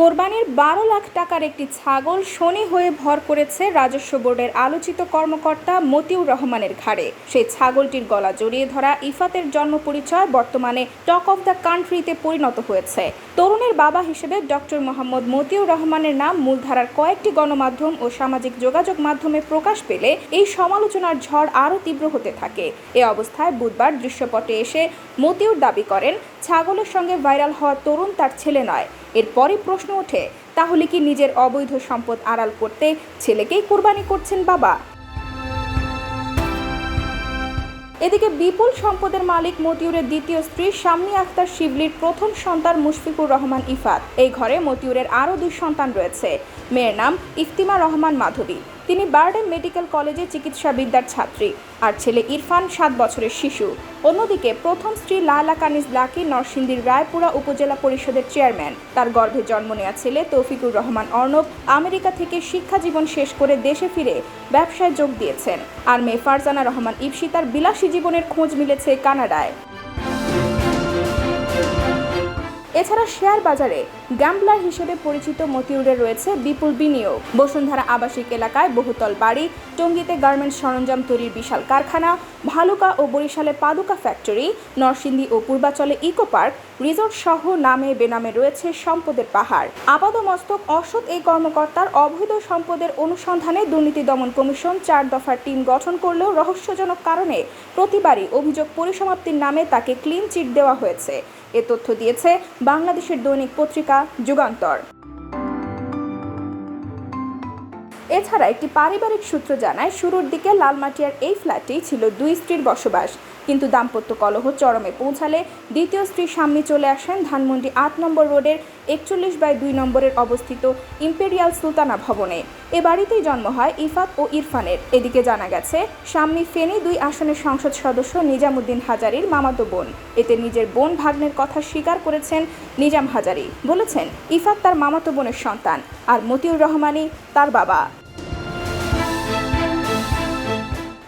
কোরবানির বারো লাখ টাকার একটি ছাগল শনি হয়ে ভর করেছে রাজস্ব বোর্ডের আলোচিত কর্মকর্তা মতিউর রহমানের ঘাড়ে। সেই ছাগলটির গলা জড়িয়ে ধরা ইফাতের জন্ম পরিচয় বর্তমানে টক অফ দ্য কান্ট্রিতে পরিণত হয়েছে। তরুণের বাবা হিসেবে ডক্টর মোহাম্মদ মতিউর রহমানের নাম মূলধারার কয়েকটি গণমাধ্যম ও সামাজিক যোগাযোগ মাধ্যমে প্রকাশ পেলে এই সমালোচনার ঝড় আরও তীব্র হতে থাকে। এ অবস্থায় বুধবার দৃশ্যপটে এসে মতিউর দাবি করেন, ছাগলের সঙ্গে ভাইরাল হওয়া তরুণ তার ছেলে নয়। এরপরই প্রশ্ন ওঠে তাহলে কি নিজের অবৈধ সম্পদ আড়াল করতে ছেলেকেই কোরবানি করছেন বাবা? এদিকে বিপুল সম্পদের মালিক মতিউরের দ্বিতীয় স্ত্রী শাম্মী আক্তার শিবলির প্রথম সন্তান মুশফিকুর রহমান ইফাত। এই ঘরে মতিউরের আরও দুই সন্তান রয়েছে। মেয়ের নাম ইফতিমা রহমান মাধবী। তিনি বার্ডেন মেডিকেল কলেজে চিকিৎসাবিদ্যার ছাত্রী। আর ছেলে ইরফান, সাত বছরের শিশু। অন্যদিকে প্রথম স্ত্রী লালা কানিজ লাকি নরসিংদীর রায়পুরা উপজেলা পরিষদের চেয়ারম্যান। তার গর্ভে জন্ম নেওয়া ছেলে তৌফিকুর রহমান অর্ণব আমেরিকা থেকে শিক্ষা জীবন শেষ করে দেশে ফিরে ব্যবসায় যোগ দিয়েছেন। আর মেয়ে ফারজানা রহমান ইপসি তার বিলাসী জীবনের খোঁজ মিলেছে কানাডায়। এছাড়া শেয়ার বাজারে গ্যাম্বলার হিসেবে পরিচিত মতিউরের রয়েছে বিপুল বিনিয়োগ। বসুন্ধরা আবাসিক এলাকায় বহুতল বাড়ি, টঙ্গীতে গার্মেন্টস সরঞ্জাম তৈরির বিশাল কারখানা, ভালুকা ও বরিশালে পাদুকা ফ্যাক্টরি, নরসিংদী ও পূর্বাচলে ইকো পার্ক, রিসোর্ট সহ নামে বেনামে রয়েছে সম্পদের পাহাড়। আপাদমস্তক অসৎ এই কর্মকর্তার অবৈধ সম্পদের অনুসন্ধানে দুর্নীতি দমন কমিশন চার দফার টিম গঠন করলেও রহস্যজনক কারণে প্রতিবারই অভিযোগ পরিসমাপ্তির নামে তাকে ক্লিন চিট দেওয়া হয়েছে। এ তথ্য দিয়েছে বাংলাদেশের দৈনিক পত্রিকা যুগান্তর। এছাড়া একটি পারিবারিক সূত্র জানায়, শুরুর দিকে লালমাটিয়ার এই ফ্ল্যাটেই ছিল দুই স্ত্রীর বসবাস। কিন্তু দাম্পত্য কলহ চরমে পৌঁছালে দ্বিতীয় স্ত্রী সামনে চলে আসেন ধানমন্ডি আট নম্বর রোডের একচল্লিশ বাই দুই নম্বরের অবস্থিত ইম্পেরিয়াল সুলতানা ভবনে। এ বাড়িতেই জন্ম হয় ইফাত ও ইরফানের। এদিকে জানা গেছে সাম্মি ফেনী দুই আসনের সংসদ সদস্য নিজামুদ্দিন হাজারির মামাতো বোন। এতে নিজের বোন ভাগ্নের কথা স্বীকার করেছেন নিজাম হাজারি। বলেছেন, ইফাত তার মামাতো বোনের সন্তান আর মতিউর রহমানই তার বাবা।